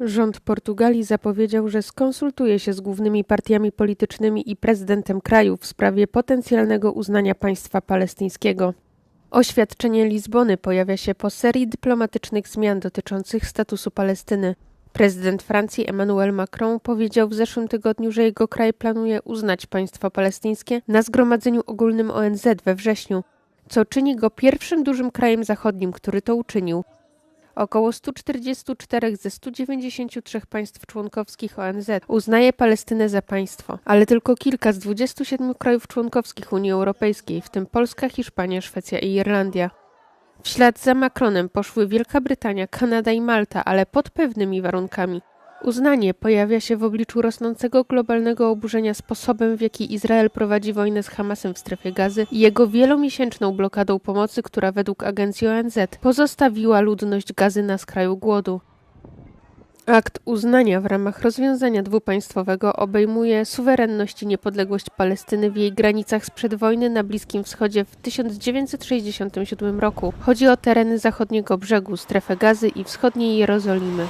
Rząd Portugalii zapowiedział, że skonsultuje się z głównymi partiami politycznymi i prezydentem kraju w sprawie potencjalnego uznania państwa palestyńskiego. Oświadczenie Lizbony pojawia się po serii dyplomatycznych zmian dotyczących statusu Palestyny. Prezydent Francji Emmanuel Macron powiedział w zeszłym tygodniu, że jego kraj planuje uznać państwo palestyńskie na Zgromadzeniu Ogólnym ONZ we wrześniu, co czyni go pierwszym dużym krajem zachodnim, który to uczynił. Około 144 ze 193 państw członkowskich ONZ uznaje Palestynę za państwo, ale tylko kilka z 27 krajów członkowskich Unii Europejskiej, w tym Polska, Hiszpania, Szwecja i Irlandia. W ślad za Macronem poszły Wielka Brytania, Kanada i Malta, ale pod pewnymi warunkami. Uznanie pojawia się w obliczu rosnącego globalnego oburzenia sposobem, w jaki Izrael prowadzi wojnę z Hamasem w strefie gazy i jego wielomiesięczną blokadą pomocy, która według agencji ONZ pozostawiła ludność gazy na skraju głodu. Akt uznania w ramach rozwiązania dwupaństwowego obejmuje suwerenność i niepodległość Palestyny w jej granicach sprzed wojny na Bliskim Wschodzie w 1967 roku. Chodzi o tereny zachodniego brzegu, strefę gazy i wschodniej Jerozolimy.